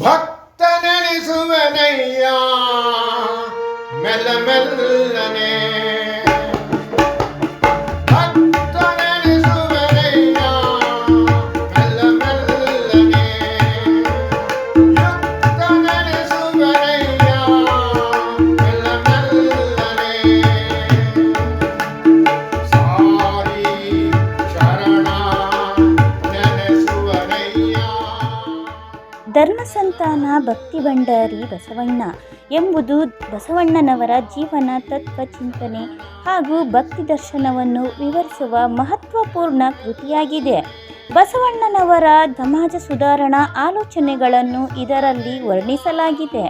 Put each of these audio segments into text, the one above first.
ಭಕ್ತ ನೆನೆಸುವನಯ್ಯ ಮೆಲ್ಲ ಧರ್ಮಸಂತಾನ ಭಕ್ತಿ ಭಂಡಾರಿ ಬಸವಣ್ಣ ಎಂಬುದು ಬಸವಣ್ಣನವರ ಜೀವನ ತತ್ವ ಚಿಂತನೆ ಹಾಗೂ ಭಕ್ತಿ ದರ್ಶನವನ್ನು ವಿವರಿಸುವ ಮಹತ್ವಪೂರ್ಣ ಕೃತಿಯಾಗಿದೆ. ಬಸವಣ್ಣನವರ ಸಮಾಜ ಸುಧಾರಣಾ ಆಲೋಚನೆಗಳನ್ನು ಇದರಲ್ಲಿ ವರ್ಣಿಸಲಾಗಿದೆ.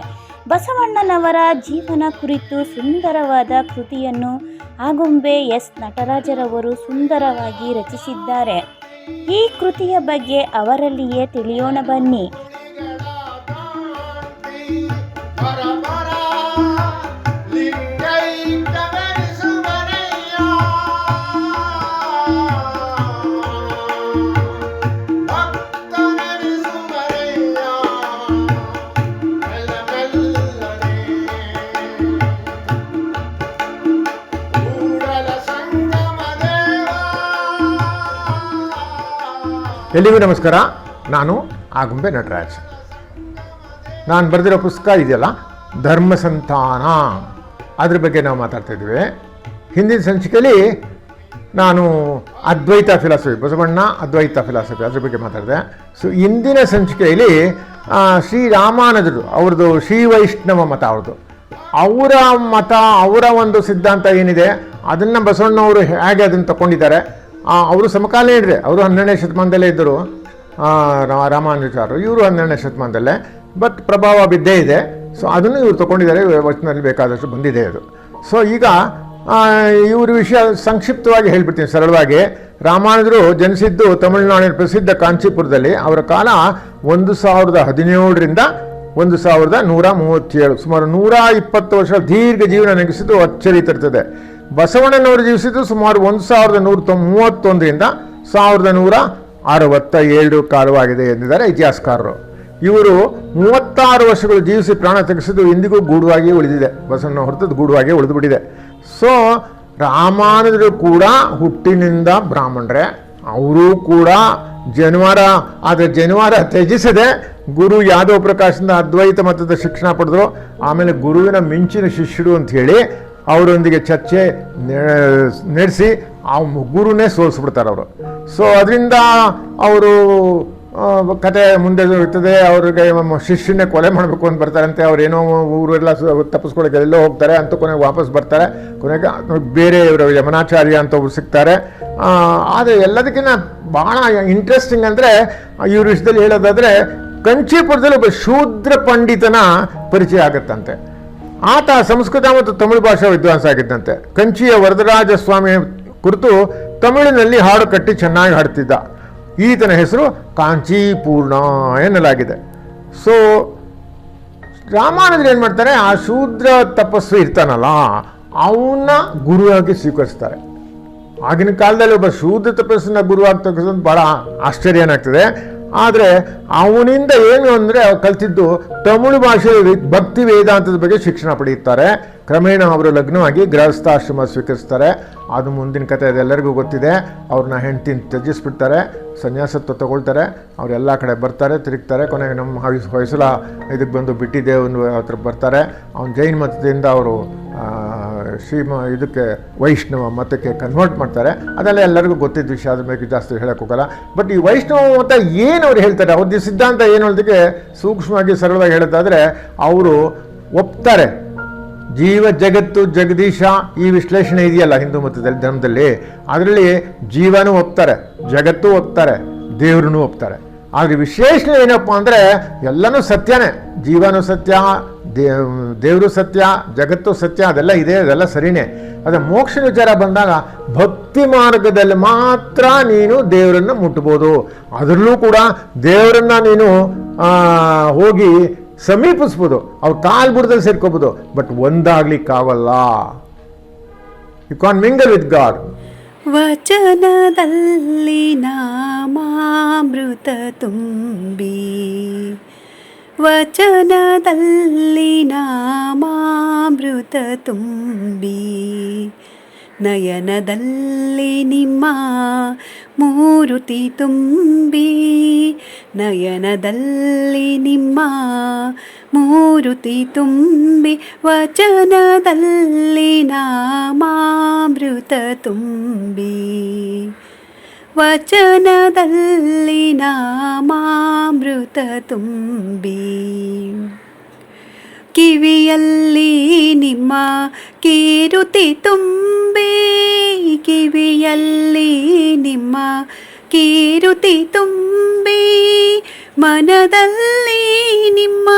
ಬಸವಣ್ಣನವರ ಜೀವನ ಕುರಿತು ಸುಂದರವಾದ ಕೃತಿಯನ್ನು ಆಗುಂಬೆ ಎಸ್. ನಟರಾಜರವರು ಸುಂದರವಾಗಿ ರಚಿಸಿದ್ದಾರೆ. ಈ ಕೃತಿಯ ಬಗ್ಗೆ ಅವರಲ್ಲಿಯೇ ತಿಳಿಯೋಣ ಬನ್ನಿ. ಎಲ್ಲಿಗೂ ನಮಸ್ಕಾರ. ನಾನು ಆಗುಂಬೆ ನಟರಾಜ್. ನಾನು ಬರೆದಿರೋ ಪುಸ್ತಕ ಇದೆಯಲ್ಲ, ಧರ್ಮ ಸಂತಾನ. ಅದ್ರ ಬಗ್ಗೆ ನಾವು ಮಾತಾಡ್ತಾ ಇದ್ದೀವಿ ಹಿಂದಿನ ಸಂಚಿಕೆಯಲ್ಲಿ ನಾನು ಅದ್ವೈತ ಫಿಲಾಸಫಿ, ಬಸವಣ್ಣ ಅದ್ವೈತ ಫಿಲಾಸಫಿ ಅದ್ರ ಬಗ್ಗೆ ಮಾತಾಡಿದೆ. ಸೊ ಇಂದಿನ ಸಂಚಿಕೆಯಲ್ಲಿ ಶ್ರೀರಾಮಾನುಜರು ಶ್ರೀ ರಾಮಾನುಜರು, ಅವ್ರದ್ದು ಶ್ರೀ ವೈಷ್ಣವ ಮತ ಅವ್ರದ್ದು. ಅವರ ಮತ, ಅವರ ಒಂದು ಸಿದ್ಧಾಂತ ಏನಿದೆ, ಅದನ್ನು ಬಸವಣ್ಣವರು ಹೇಗೆ ಅದನ್ನು ತಗೊಂಡಿದ್ದಾರೆ ಅವರು ಸಮಕಾಲೀನರೇ ಅವರು ಹನ್ನೆರಡನೇ ಶತಮಾನದಲ್ಲೇ ಇದ್ದರು. ರಾಮಾನುಜಾರು. ಇವರು ಹನ್ನೆರಡನೇ ಶತಮಾನದಲ್ಲೇ. ಬಟ್ ಪ್ರಭಾವ ಬಿದ್ದೇ ಇದೆ. ಸೊ ಅದನ್ನು ಇವರು ತಗೊಂಡಿದ್ದಾರೆ. ವಚನದಲ್ಲಿ ಬೇಕಾದಷ್ಟು ಬಂದಿದೆ ಅದು. ಸೊ ಈಗ ಇವ್ರ ವಿಷಯ ಸಂಕ್ಷಿಪ್ತವಾಗಿ ಹೇಳ್ಬಿಡ್ತೀನಿ ಸರಳವಾಗಿ. ರಾಮಾನುಜರು ಜನಿಸಿದ್ದು ತಮಿಳುನಾಡಿನ ಪ್ರಸಿದ್ಧ ಕಾಂಚೀಪುರದಲ್ಲಿ. ಅವರ ಕಾಲ ಒಂದು ಸಾವಿರದ ಹದಿನೇಳರಿಂದ ಒಂದು ಸಾವಿರದ ನೂರ ಮೂವತ್ತೇಳು. ಸುಮಾರು ನೂರ ಇಪ್ಪತ್ತು ವರ್ಷ ದೀರ್ಘ ಜೀವನ ನೆಗೆಸಿದ್ದು ಅಚ್ಚರಿ ತರ್ತದೆ ಬಸವಣ್ಣನವರು ಜೀವಿಸಿದ್ದು ಸುಮಾರು ಒಂದು ಸಾವಿರದ ನೂರ ಮೂವತ್ತೊಂದರಿಂದ ಸಾವಿರದ ನೂರ ಅರವತ್ತ ಏಳು ಕಾಲವಾಗಿದೆ ಎಂದಿದ್ದಾರೆ ಇತಿಹಾಸಕಾರರು. ಇವರು ಮೂವತ್ತಾರು ವರ್ಷಗಳು ಜೀವಿಸಿ ಪ್ರಾಣ ತೆಗೆಸಿದ್ದು ಇಂದಿಗೂ ಗೂಢವಾಗಿ ಉಳಿದಿದೆ. ಬಸವಣ್ಣ ಹೊರತದ್ದು ಗೂಢವಾಗಿ ಉಳಿದುಬಿಟ್ಟಿದೆ. ಸೊ ರಾಮಾನುಜರು ಕೂಡ ಹುಟ್ಟಿನಿಂದ ಬ್ರಾಹ್ಮಣರೇ. ಅವರು ಕೂಡ ಜನಿವಾರ, ಆದರೆ ಜನಿವಾರ ತ್ಯಜಿಸದೆ ಗುರು ಯಾದವ್ ಪ್ರಕಾಶದಿಂದ ಅದ್ವೈತ ಮತದ ಶಿಕ್ಷಣ ಪಡೆದರು. ಆಮೇಲೆ ಗುರುವಿನ ಮಿಂಚಿನ ಶಿಷ್ಯರು ಅಂತ ಹೇಳಿ ಅವರೊಂದಿಗೆ ಚರ್ಚೆ ನಡೆಸಿ ಆ ಗುರುನೇ ಸೋಲಿಸ್ಬಿಡ್ತಾರೆ ಅವರು. ಸೊ ಅದರಿಂದ ಅವರು ಕತೆ ಮುಂದೆ ಇರ್ತದೆ ಅವ್ರಿಗೆ ಶಿಷ್ಯನೇ ಕೊಲೆ ಮಾಡಬೇಕು ಅಂತ ಬರ್ತಾರಂತೆ ಏನೋ ಊರೆಲ್ಲ ಎಲ್ಲ ತಪ್ಪಿಸ್ಕೊಳಕ್ಕೆ ಎಲ್ಲೋ ಹೋಗ್ತಾರೆ ಅಂತ ಕೊನೆಗೆ ವಾಪಸ್ ಬರ್ತಾರೆ. ಕೊನೆಗೆ ಬೇರೆ ಇವರು ಯಮನಾಚಾರ್ಯ ಅಂತ ಒಬ್ರು ಸಿಗ್ತಾರೆ. ಆದರೆ ಎಲ್ಲದಕ್ಕಿಂತ ಭಾಳ ಇಂಟ್ರೆಸ್ಟಿಂಗ್ ಅಂದರೆ, ಇವ್ರ ವಿಷಯದಲ್ಲಿ ಹೇಳೋದಾದರೆ, ಕಂಚೀಪುರದಲ್ಲಿ ಒಬ್ಬ ಶೂದ್ರ ಪಂಡಿತನ ಪರಿಚಯ ಆಗುತ್ತಂತೆ. ಆತ ಸಂಸ್ಕೃತ ಮತ್ತು ತಮಿಳು ಭಾಷಾ ವಿದ್ವಾಂಸ ಆಗಿದ್ದಂತೆ. ಕಂಚಿಯ ವರದರಾಜ ಸ್ವಾಮಿ ಕುರಿತು ತಮಿಳಿನಲ್ಲಿ ಹಾಡು ಕಟ್ಟಿ ಚೆನ್ನಾಗಿ ಹಾಡ್ತಿದ್ದ. ಈತನ ಹೆಸರು ಕಾಂಚೀಪೂರ್ಣ ಎನ್ನಲಾಗಿದೆ. ಸೊ ರಾಮಾನುಜರು ಏನು ಮಾಡ್ತಾರೆ? ಆ ಶೂದ್ರ ತಪಸ್ವಿ ಇರ್ತಾನಲ್ಲ, ಅವನ್ನ ಗುರುವಾಗಿ ಸ್ವೀಕರಿಸ್ತಾರೆ. ಆಗಿನ ಕಾಲದಲ್ಲಿ ಒಬ್ಬ ಶೂದ್ರ ತಪಸ್ಸನ್ನ ಗುರುವಾಗಿ ತೆಗೆಸೋದು ಭಾಳ ಆಶ್ಚರ್ಯ ಏನಾಗ್ತದೆ ಆದರೆ ಅವನಿಂದ ಏನು ಅಂದರೆ ಕಲಿತಿದ್ದು ತಮಿಳು ಭಾಷೆ ಭಕ್ತಿ ವೇದಾಂತದ ಬಗ್ಗೆ ಶಿಕ್ಷಣ ಪಡೆಯುತ್ತಾರೆ. ಕ್ರಮೇಣ ಅವರು ಲಗ್ನವಾಗಿ ಗೃಹಸ್ಥಾಶ್ರಮ ಸ್ವೀಕರಿಸ್ತಾರೆ. ಅದು ಮುಂದಿನ ಕತೆ ಅದೆಲ್ಲರಿಗೂ ಗೊತ್ತಿದೆ. ಅವ್ರನ್ನ ಹೆಂಡ್ತಿನ ತ್ಯಜಿಸ್ಬಿಡ್ತಾರೆ, ಸನ್ಯಾಸತ್ವ ತಗೊಳ್ತಾರೆ. ಅವರೆಲ್ಲ ಕಡೆ ಬರ್ತಾರೆ, ತಿರುಗ್ತಾರೆ. ಕೊನೆಗೆ ನಮ್ಮ ಹೊಯ್ಸಲ ಇದಕ್ಕೆ ಬಂದು ಬಿಟ್ಟಿದ್ದೇವನ ಹತ್ರ ಬರ್ತಾರೆ. ಅವ್ನು ಜೈನ್ ಮತದಿಂದ ಅವರು ಶ್ರೀಮ ಇದಕ್ಕೆ ವೈಷ್ಣವ ಮತಕ್ಕೆ ಕನ್ವರ್ಟ್ ಮಾಡ್ತಾರೆ. ಅದೆಲ್ಲ ಎಲ್ಲರಿಗೂ ಗೊತ್ತಿದ್ದ ವಿಷಯ, ಅದ್ರ ಬಗ್ಗೆ ಜಾಸ್ತಿ ಹೋಗಲ್ಲ. ಬಟ್ ಈ ವೈಷ್ಣವ ಮತ ಏನು ಅವ್ರು ಹೇಳ್ತಾರೆ? ಅವ್ರದ್ದು ಸಿದ್ಧಾಂತ ಏನು ಹೇಳೋದಕ್ಕೆ ಸೂಕ್ಷ್ಮವಾಗಿ ಸರಳವಾಗಿ ಹೇಳೋದಾದರೆ, ಅವರು ಒಪ್ತಾರೆ. ಜೀವ ಜಗತ್ತು ಜಗದೀಶ ಈ ವಿಶ್ಲೇಷಣೆ ಇದೆಯಲ್ಲ ಹಿಂದೂ ಮತದಲ್ಲಿ, ಧರ್ಮದಲ್ಲಿ. ಅದರಲ್ಲಿ ಜೀವನೂ ಒಪ್ತಾರೆ, ಜಗತ್ತು ಒಪ್ತಾರೆ, ದೇವ್ರನ್ನೂ ಒಪ್ತಾರೆ. ಆದರೆ ವಿಶೇಷ ಏನಪ್ಪ ಅಂದರೆ ಎಲ್ಲನೂ ಸತ್ಯನೇ. ಜೀವನು ಸತ್ಯ ದೇವ್ ದೇವರು ಸತ್ಯ, ಜಗತ್ತು ಸತ್ಯ, ಅದೆಲ್ಲ ಇದೆ, ಅದೆಲ್ಲ ಸರಿನೇ. ಅದೇ ಮೋಕ್ಷ ವಿಚಾರ ಬಂದಾಗ ಭಕ್ತಿ ಮಾರ್ಗದಲ್ಲಿ ಮಾತ್ರ ನೀನು ದೇವರನ್ನು ಮುಟ್ಬೋದು. ಅದರಲ್ಲೂ ಕೂಡ ದೇವರನ್ನ ನೀನು ಹೋಗಿ ಸಮೀಪಿಸ್ಬೋದು. ಅವ್ರ ಕಾಲ್ ಬುಡದಲ್ಲಿ ಸೇರ್ಕೋಬೋದು. But ಒಂದಾಗ್ಲಿಕ್ಕಾಗಲ್ಲ. You can mingle with God ವಚನದಲ್ಲಿ ನಾಮಾಮೃತ ತುಂಬಿ. ವಚನದಲ್ಲಿ ನಾಮಾಮೃತ ತುಂಬಿ. ನಯನದಲ್ಲಿ ನಿಮ್ಮ ಮೂರುತಿ ತುಂಬಿ ನಯನದಲ್ಲಿ ನಿಮ್ಮ ಮೂರುತಿ ತುಂಬಿ ವಚನದಲ್ಲಿ ನಾಮಾಮೃತ ತುಂಬಿ ವಚನದಲ್ಲಿ ನಾಮಾಮೃತ ತುಂಬಿ ಕಿವಿಯಲ್ಲಿ ನಿಮ್ಮ ಕೀರುತಿ ತುಂಬೆ, ಕಿವಿಯಲ್ಲಿ ನಿಮ್ಮ ಕೀರುತಿ ತುಂಬಿ, ಮನದಲ್ಲಿ ನಿಮ್ಮ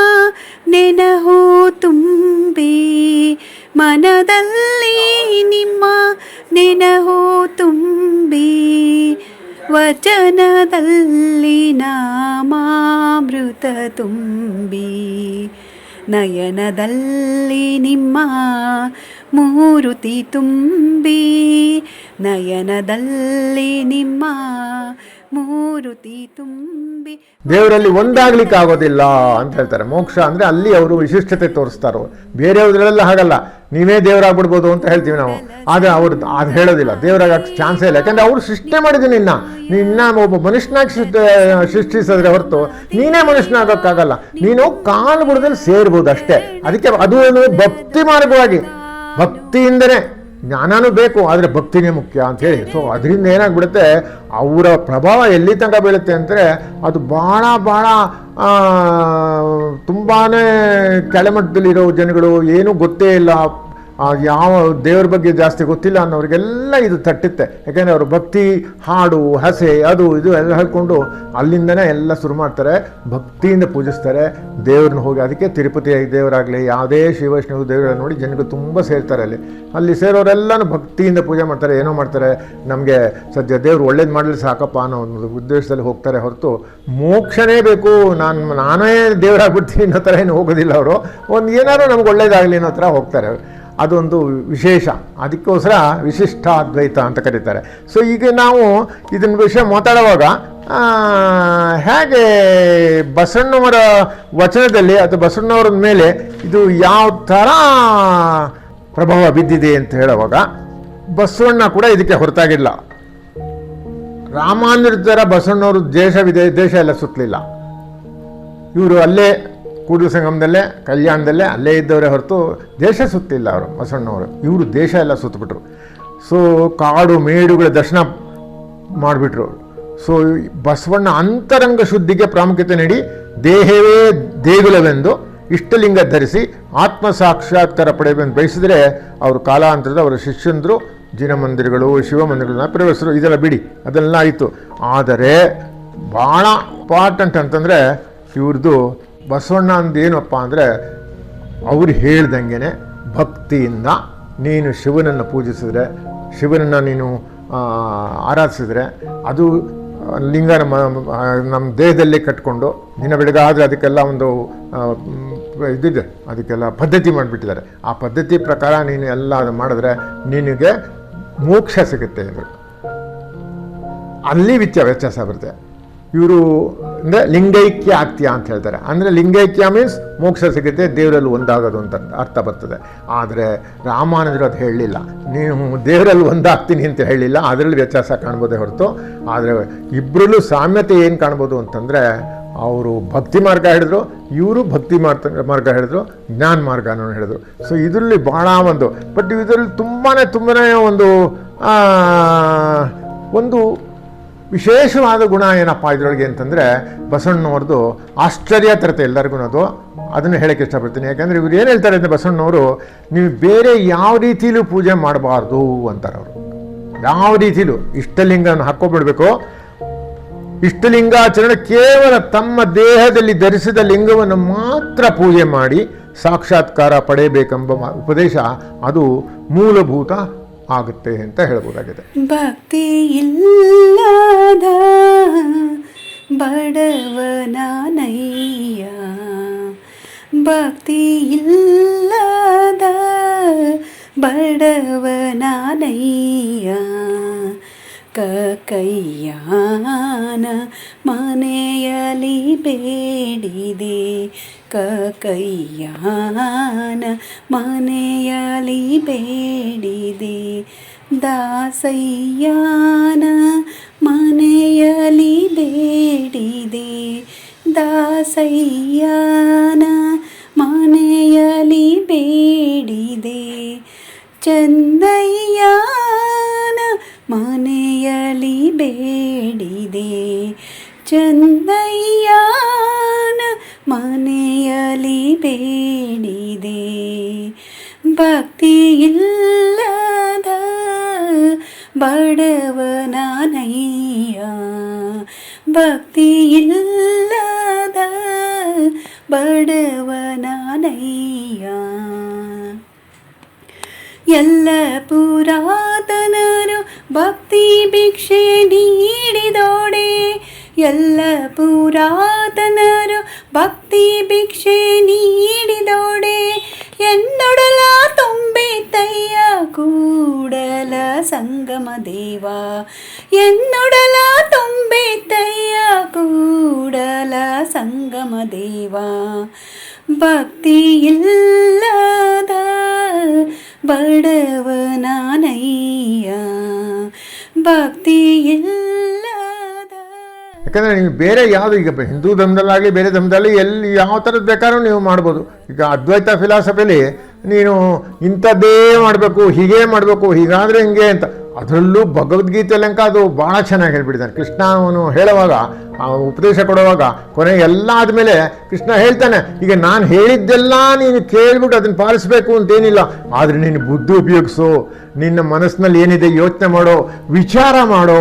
ನೆನಹು ತುಂಬಿ, ಮನದಲ್ಲಿ ನಿಮ್ಮ ನೆನಹು ತುಂಬಿ, ವಚನದಲ್ಲಿ ನಾಮಾಮೃತ ತುಂಬಿ. ನಯನದಲ್ಲಿ ನಿಮ್ಮ ಮೂರುತಿ ತುಂಬಿ, ನಯನದಲ್ಲಿ ನಿಮ್ಮ ಮೂರುತಿ ತುಂಬಿ. ದೇವರಲ್ಲಿ ಒಂದಾಗ್ಲಿಕ್ಕೆ ಆಗೋದಿಲ್ಲ ಅಂತ ಹೇಳ್ತಾರೆ. ಮೋಕ್ಷ ಅಂದ್ರೆ ಅಲ್ಲಿ ಅವರು ವಿಶಿಷ್ಟತೆ ತೋರಿಸ್ತಾರೋ. ಬೇರೆಯವ್ರಲ್ಲೆಲ್ಲ ಹಾಗಲ್ಲ. ನೀವೇ ದೇವರಾಗ್ಬಿಡ್ಬೋದು ಅಂತ ಹೇಳ್ತೀವಿ ನಾವು. ಆದರೆ ಅವ್ರದ್ದು ಅದು ಹೇಳೋದಿಲ್ಲ. ದೇವರಾಗಕ್ಕೆ ಚಾನ್ಸೇ ಇಲ್ಲ. ಯಾಕಂದರೆ ಅವರು ಸೃಷ್ಟಿ ಮಾಡಿದ್ದೀನಿ ನಿನ್ನ. ನಿನ್ನ ಒಬ್ಬ ಮನುಷ್ಯನಾಗಿ ಸೃಷ್ಟಿ, ಸೃಷ್ಟಿಸಿದ್ರೆ ಹೊರತು ನೀನೇ ಮನುಷ್ಯನಾಗೋಕ್ಕಾಗಲ್ಲ. ನೀನು ಕಾಲು ಬುಡದಲ್ಲಿ ಸೇರ್ಬೋದು ಅಷ್ಟೇ. ಅದಕ್ಕೆ ಅದು ಭಕ್ತಿ ಮಾರ್ಗವಾಗಿ. ಭಕ್ತಿಯಿಂದನೇ. ಜ್ಞಾನನೂ ಬೇಕು, ಆದರೆ ಭಕ್ತಿನೇ ಮುಖ್ಯ ಅಂತ ಹೇಳಿ. ಸೊ ಅದರಿಂದ ಏನಾಗ್ಬಿಡುತ್ತೆ? ಅವರ ಪ್ರಭಾವ ಎಲ್ಲಿ ತನಕ ಬೀಳುತ್ತೆ ಅಂದರೆ, ಅದು ಭಾಳ ಭಾಳ ತುಂಬಾ ಕೆಳಮಟ್ಟದಲ್ಲಿರೋ ಜನಗಳು, ಏನೂ ಗೊತ್ತೇ ಇಲ್ಲ. ಯಾವ ದೇವ್ರ ಬಗ್ಗೆ ಜಾಸ್ತಿ ಗೊತ್ತಿಲ್ಲ ಅನ್ನೋರಿಗೆಲ್ಲ ಇದು ತಟ್ಟುತ್ತೆ. ಯಾಕೆಂದರೆ ಅವರು ಭಕ್ತಿ, ಹಾಡು, ಹಸೆ, ಅದು, ಇದು ಎಲ್ಲ ಹೇಳ್ಕೊಂಡು ಅಲ್ಲಿಂದನೇ ಎಲ್ಲ ಶುರು ಮಾಡ್ತಾರೆ. ಭಕ್ತಿಯಿಂದ ಪೂಜಿಸ್ತಾರೆ. ದೇವ್ರನ್ನ ಹೋಗಿ ಅದಕ್ಕೆ ತಿರುಪತಿ ದೇವರಾಗಲಿ, ಯಾವುದೇ ಶಿವವೈಷ್ಣವ ದೇವರ ನೋಡಿ ಜನಗಳು ತುಂಬ ಸೇರ್ತಾರೆ ಅಲ್ಲಿ. ಅಲ್ಲಿ ಸೇರೋರೆಲ್ಲನೂ ಭಕ್ತಿಯಿಂದ ಪೂಜೆ ಮಾಡ್ತಾರೆ, ಏನೋ ಮಾಡ್ತಾರೆ. ನಮಗೆ ಸದ್ಯ ದೇವ್ರು ಒಳ್ಳೇದು ಮಾಡಲಿ ಸಾಕಪ್ಪ ಅನ್ನೋ ಒಂದು ಉದ್ದೇಶದಲ್ಲಿ ಹೋಗ್ತಾರೆ ಹೊರತು ಮೋಕ್ಷನೇ ಬೇಕು. ನಾನು, ನಾನೇ ದೇವರಾಗ್ಬಿಡ್ತೀನಿ ಅನ್ನೋ ಥರ ಏನು ಹೋಗೋದಿಲ್ಲ ಅವರು. ಒಂದು ಏನಾದ್ರು ನಮ್ಗೆ ಒಳ್ಳೇದಾಗಲಿ ಅನ್ನೋ ಥರ ಹೋಗ್ತಾರೆ ಅದೊಂದು ವಿಶೇಷ. ಅದಕ್ಕೋಸ್ಕರ ವಿಶಿಷ್ಟ ಅದ್ವೈತ ಅಂತ ಕರೀತಾರೆ. ಸೊ ಈಗ ನಾವು ಇದನ್ನ ವಿಷಯ ಮಾತಾಡುವಾಗ ಹೇಗೆ ಬಸವಣ್ಣವರ ವಚನದಲ್ಲಿ ಅಥವಾ ಬಸವಣ್ಣವರ ಮೇಲೆ ಇದು ಯಾವ ಥರ ಪ್ರಭಾವ ಬಿದ್ದಿದೆ ಅಂತ ಹೇಳುವಾಗ, ಬಸವಣ್ಣ ಕೂಡ ಇದಕ್ಕೆ ಹೊರತಾಗಿಲ್ಲ. ರಾಮಾನುಜರ ಬಸವಣ್ಣವರು ದೇಶ ವಿದೇ ದೇಶ ಎಲ್ಲ ಸುತ್ತಲಿಲ್ಲ. ಇವರು ಅಲ್ಲೇ ಕೂಡಲ ಸಂಗಮದಲ್ಲೇ, ಕಲ್ಯಾಣದಲ್ಲೇ ಅಲ್ಲೇ ಇದ್ದವರೇ ಹೊರತು ದೇಶ ಸುತ್ತಿಲ್ಲ ಅವರು ಬಸವಣ್ಣವರು ಇವರು ದೇಶ ಎಲ್ಲ ಸುತ್ತಬಿಟ್ರು. ಸೊ ಕಾಡು ಮೇಡುಗಳ ದರ್ಶನ ಮಾಡಿಬಿಟ್ರು. ಸೊ ಬಸವಣ್ಣ ಅಂತರಂಗ ಶುದ್ಧಿಗೆ ಪ್ರಾಮುಖ್ಯತೆ ನೀಡಿ ದೇಹವೇ ದೇಗುಲವೆಂದು ಇಷ್ಟಲಿಂಗ ಧರಿಸಿ ಆತ್ಮ ಸಾಕ್ಷಾತ್ಕಾರ ಪಡೆಯಬೇಕೆಂದು ಬಯಸಿದ್ರೆ ಅವರು ಕಾಲಾಂತರದ ಅವರ ಶಿಷ್ಯಂದರು ಜಿನ ಮಂದಿರಗಳು ಶಿವ ಮಂದಿರಗಳನ್ನ ಪ್ರವೇಶರು ಇದೆಲ್ಲ ಬಿಡಿ, ಅದೆಲ್ಲ ಆಯಿತು. ಆದರೆ ಭಾಳ ಇಂಪಾರ್ಟೆಂಟ್ ಅಂತಂದರೆ ಇವ್ರದ್ದು ಬಸವಣ್ಣ ಅಂದೇನಪ್ಪ ಅಂದರೆ ಅವ್ರು ಹೇಳ್ದಂಗೆ ಭಕ್ತಿಯಿಂದ ನೀನು ಶಿವನನ್ನು ಪೂಜಿಸಿದ್ರೆ, ಶಿವನನ್ನು ನೀನು ಆರಾಧಿಸಿದ್ರೆ ಅದು ಲಿಂಗ ನಮ್ಮ ನಮ್ಮ ದೇಹದಲ್ಲೇ ಕಟ್ಕೊಂಡು ದಿನ ಬೆಳಗಾದರೆ ಅದಕ್ಕೆಲ್ಲ ಒಂದು ಇದಿದೆ ಅದಕ್ಕೆಲ್ಲ ಪದ್ಧತಿ ಮಾಡಿಬಿಟ್ಟಿದ್ದಾರೆ. ಆ ಪದ್ಧತಿ ಪ್ರಕಾರ ನೀನು ಎಲ್ಲ ಅದು ಮಾಡಿದ್ರೆ ನಿನಗೆ ಮೋಕ್ಷ ಸಿಗುತ್ತೆ ಇದು ಅಲ್ಲಿ ವ್ಯತ್ಯ ವ್ಯತ್ಯಾಸ ಬರುತ್ತೆ. ಇವರು ಅಂದರೆ ಲಿಂಗೈಕ್ಯ ಆಗ್ತೀಯ ಅಂತ ಹೇಳ್ತಾರೆ. ಅಂದರೆ ಲಿಂಗೈಕ್ಯ ಮೀನ್ಸ್ ಮೋಕ್ಷ ಸಿಗುತ್ತೆ, ದೇವರಲ್ಲಿ ಒಂದಾಗೋದು ಅಂತ ಅರ್ಥ ಬರ್ತದೆ. ಆದರೆ ರಾಮಾನುಜರು ಅದು ಹೇಳಲಿಲ್ಲ. ನೀವು ದೇವರಲ್ಲಿ ಒಂದಾಗ್ತೀನಿ ಅಂತ ಹೇಳಿಲ್ಲ ಅದರಲ್ಲಿ ವ್ಯತ್ಯಾಸ ಕಾಣ್ಬೋದೇ ಹೊರತು. ಆದರೆ ಇಬ್ಬರಲ್ಲೂ ಸಾಮ್ಯತೆ ಏನು ಕಾಣ್ಬೋದು ಅಂತಂದರೆ ಅವರು ಭಕ್ತಿ ಮಾರ್ಗ ಹೇಳಿದ್ರು, ಇವರು ಭಕ್ತಿ ಮಾರ್ಗ ಮಾರ್ಗ ಹೇಳಿದ್ರು, ಜ್ಞಾನ ಮಾರ್ಗನೂ ಹೇಳಿದ್ರು. ಸೊ ಇದರಲ್ಲಿ ಭಾಳ ಒಂದು ಬಟ್ ಇದರಲ್ಲಿ ತುಂಬಾ ತುಂಬಾ ಒಂದು ಒಂದು ವಿಶೇಷವಾದ ಗುಣ ಏನಪ್ಪ ಇದರೊಳಗೆ ಅಂತಂದರೆ ಬಸವಣ್ಣವ್ರದ್ದು ಆಶ್ಚರ್ಯ ತರತೆ ಎಲ್ಲರಿಗೂ ಅದು. ಅದನ್ನು ಹೇಳಕ್ಕೆ ಇಷ್ಟಪಡ್ತೀನಿ. ಯಾಕಂದರೆ ಇವ್ರು ಏನು ಹೇಳ್ತಾರೆ ಅಂದರೆ ಬಸವಣ್ಣವರು ನೀವು ಬೇರೆ ಯಾವ ರೀತಿಲೂ ಪೂಜೆ ಮಾಡಬಾರ್ದು ಅಂತಾರೆ ಅವರು. ಯಾವ ರೀತಿಲೂ ಇಷ್ಟಲಿಂಗವನ್ನು ಹಾಕ್ಕೊಬಿಡ್ಬೇಕು. ಇಷ್ಟಲಿಂಗಾಚರಣೆ ಕೇವಲ ತಮ್ಮ ದೇಹದಲ್ಲಿ ಧರಿಸಿದ ಲಿಂಗವನ್ನು ಮಾತ್ರ ಪೂಜೆ ಮಾಡಿ ಸಾಕ್ಷಾತ್ಕಾರ ಪಡೆಯಬೇಕೆಂಬ ಉಪದೇಶ, ಅದು ಮೂಲಭೂತ ಆಗುತ್ತೆ ಅಂತ ಹೇಳ್ಬೋದಾಗಿದೆ. ಭಕ್ತಿ ಇಲ್ಲದ ಬಡವನಾನಯ್ಯ ಭಕ್ತಿ ಇಲ್ಲದ ಬಡವನಾನಯ್ಯ ಕಕಯ್ಯಾನ ಮನೆಯಲ್ಲಿ ಬೇಡಿದೆ. ಕಕಯ್ಯಾನ ಮನೆಯಲಿ ಬೇಡಿದೆ. ದಾಸಯ್ಯಾನ ಮನೆಯಲಿ ಬೇಡಿದೆ. ದಾಸಯ್ಯಾನ ಮನೆಯಲಿ ಬೇಡಿದೆ. ಚಂದಯ್ಯಾನ ಮನೆಯಲಿ ಬೇಡಿದೆ. ಚಂದಯ್ಯಾನ ಮನೆಯಲಿ ಬೇಡಿದೆ. ಭಕ್ತಿ ಇಲ್ಲದ ಬಡವನಾನಯ್ಯ ಭಕ್ತಿ ಇಲ್ಲದ ಬಡವನಾನಯ್ಯ ಎಲ್ಲ ಪುರಾತನರು ಭಕ್ತಿ ಭಿಕ್ಷೆ ನೀಡಿದೋಡೆ. ಎಲ್ಲ ಪುರಾತನರು ಭಕ್ತಿ ಭಿಕ್ಷೆ ನೀಡಿದೋಡೆ ಎನ್ನೊಡಲ ತುಂಬೆತಯ್ಯ ಕೂಡಲ ಸಂಗಮ ದೇವ ಎನ್ನೊಡಲ ತುಂಬೆತಯ್ಯ ಕೂಡಲ ಸಂಗಮ ದೇವ ಭಕ್ತಿ ಇಲ್ಲದ ಬಡವನಾನಯ್ಯ ಭಕ್ತಿ ಇಲ್ಲದ ಯಾಕಂದರೆ ನೀವು ಬೇರೆ ಯಾವುದು, ಈಗ ಹಿಂದೂ ಧರ್ಮದಲ್ಲಾಗಲಿ, ಬೇರೆ ಧರ್ಮದಲ್ಲಿ ಎಲ್ಲಿ ಯಾವ ಥರದ್ದು ಬೇಕಾದ್ರೂ ನೀವು ಮಾಡ್ಬೋದು. ಈಗ ಅದ್ವೈತ ಫಿಲಾಸಫಿಲಿ ನೀನು ಇಂಥದ್ದೇ ಮಾಡಬೇಕು, ಹೀಗೇ ಮಾಡಬೇಕು, ಹೀಗಾದರೆ ಹಿಂಗೆ ಅಂತ. ಅದರಲ್ಲೂ ಭಗವದ್ಗೀತೆಯಲ್ಲಂಕ ಅದು ಭಾಳ ಚೆನ್ನಾಗಿ ಹೇಳ್ಬಿಟ್ಟಿದ್ದಾನೆ ಕೃಷ್ಣ ಅವನು ಹೇಳುವಾಗ ಉಪದೇಶ ಕೊಡುವಾಗ, ಕೊನೆ ಎಲ್ಲ ಆದಮೇಲೆ ಕೃಷ್ಣ ಹೇಳ್ತಾನೆ, ಈಗ ನಾನು ಹೇಳಿದ್ದೆಲ್ಲ ನೀನು ಕೇಳ್ಬಿಟ್ಟು ಅದನ್ನು ಪಾಲಿಸಬೇಕು ಅಂತೇನಿಲ್ಲ. ಆದರೆ ನೀನು ಬುದ್ಧಿ ಉಪಯೋಗಿಸು, ನಿನ್ನ ಮನಸ್ಸಿನಲ್ಲಿ ಏನಿದೆ ಯೋಚನೆ ಮಾಡೋ, ವಿಚಾರ ಮಾಡೋ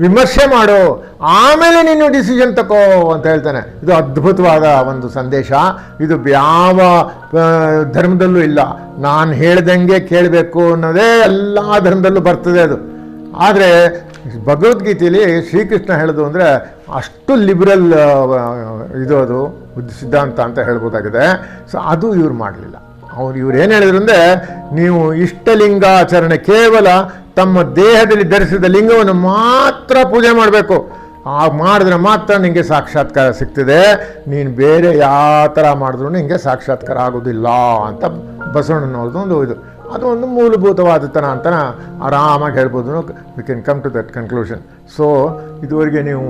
ವಿಮರ್ಶೆ ಮಾಡು, ಆಮೇಲೆ ನೀನು ಡಿಸಿಷನ್ ತಗೋ ಅಂತ ಹೇಳ್ತಾನೆ. ಇದು ಅದ್ಭುತವಾದ ಒಂದು ಸಂದೇಶ. ಇದು ಯಾವ ಧರ್ಮದಲ್ಲೂ ಇಲ್ಲ. ನಾನು ಹೇಳ್ದಂಗೆ ಕೇಳಬೇಕು ಅನ್ನೋದೇ ಎಲ್ಲ ಧರ್ಮದಲ್ಲೂ ಬರ್ತದೆ ಅದು. ಆದರೆ ಭಗವದ್ಗೀತೆಯಲ್ಲಿ ಶ್ರೀಕೃಷ್ಣ ಹೇಳೋದು ಅಂದರೆ ಅಷ್ಟು ಲಿಬರಲ್ ಇದು ಅದು ಸಿದ್ಧಾಂತ ಅಂತ ಹೇಳ್ಬೋದಾಗಿದೆ. ಸೊ ಅದು ಇವ್ರು ಮಾಡಲಿಲ್ಲ. ಅವ್ರು ಇವ್ರು ಏನು ಹೇಳಿದ್ರು ಅಂದರೆ, ನೀವು ಇಷ್ಟಲಿಂಗಾಚರಣೆ ಕೇವಲ ತಮ್ಮ ದೇಹದಲ್ಲಿ ಧರಿಸಿದ ಲಿಂಗವನ್ನು ಮಾತ್ರ ಪೂಜೆ ಮಾಡಬೇಕು. ಆ ಮಾಡಿದ್ರೆ ಮಾತ್ರ ನಿಮಗೆ ಸಾಕ್ಷಾತ್ಕಾರ ಸಿಗ್ತಿದೆ. ನೀನು ಬೇರೆ ಯಾವ ಥರ ಮಾಡಿದ್ರು ನಿಮಗೆ ಸಾಕ್ಷಾತ್ಕಾರ ಆಗೋದಿಲ್ಲ ಅಂತ ಬಸವಣ್ಣನವ್ರದ್ದು ಒಂದು ಇದು. ಅದು ಒಂದು ಮೂಲಭೂತವಾದ ತನ ಅಂತ ಆರಾಮಾಗಿ ಹೇಳ್ಬೋದು. We can come to that conclusion so ಇದುವರೆಗೆ ನೀವು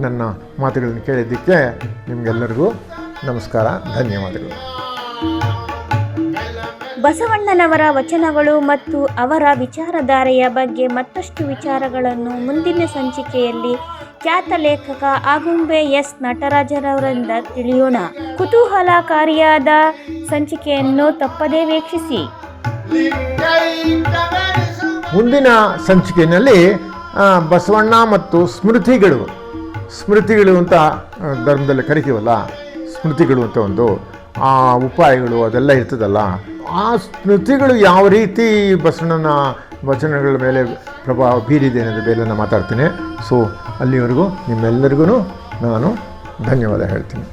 ನನ್ನ ಮಾತುಗಳನ್ನು ಕೇಳಿದ್ದಕ್ಕೆ ನಿಮಗೆಲ್ಲರಿಗೂ ನಮಸ್ಕಾರ. ಧನ್ಯವಾದಗಳು. ಬಸವಣ್ಣನವರ ವಚನಗಳು ಮತ್ತು ಅವರ ವಿಚಾರಧಾರೆಯ ಬಗ್ಗೆ ಮತ್ತಷ್ಟು ವಿಚಾರಗಳನ್ನು ಮುಂದಿನ ಸಂಚಿಕೆಯಲ್ಲಿ ಖ್ಯಾತ ಲೇಖಕ ಆಗುಂಬೆ ಎಸ್ ನಟರಾಜರವರಿಂದ ತಿಳಿಯೋಣ. ಕುತೂಹಲಕಾರಿಯಾದ ಸಂಚಿಕೆಯನ್ನು ತಪ್ಪದೇ ವೀಕ್ಷಿಸಿ. ಮುಂದಿನ ಸಂಚಿಕೆಯಲ್ಲಿ ಬಸವಣ್ಣ ಮತ್ತು ಸ್ಮೃತಿಗಳು. ಸ್ಮೃತಿಗಳು ಅಂತ ಧರ್ಮದಲ್ಲಿ ಕರಿತೀವಲ್ಲ, ಸ್ಮೃತಿಗಳು ಅಂತ ಒಂದು, ಆ, ಉಪಾಯಗಳು ಅದೆಲ್ಲ ಇರ್ತದಲ್ಲ ಆ ಸ್ಮೃತಿಗಳು ಯಾವ ರೀತಿ ಬಸವಣ್ಣನ ವಚನಗಳ ಮೇಲೆ ಪ್ರಭಾವ ಬೀರಿದೆ ಅನ್ನೋದ್ರ ಮೇಲೆ ನಾನು ಮಾತಾಡ್ತೀನಿ. ಸೊ ಅಲ್ಲಿವರೆಗೂ ನಿಮ್ಮೆಲ್ಲರಿಗೂ ನಾನು ಧನ್ಯವಾದ ಹೇಳ್ತೀನಿ.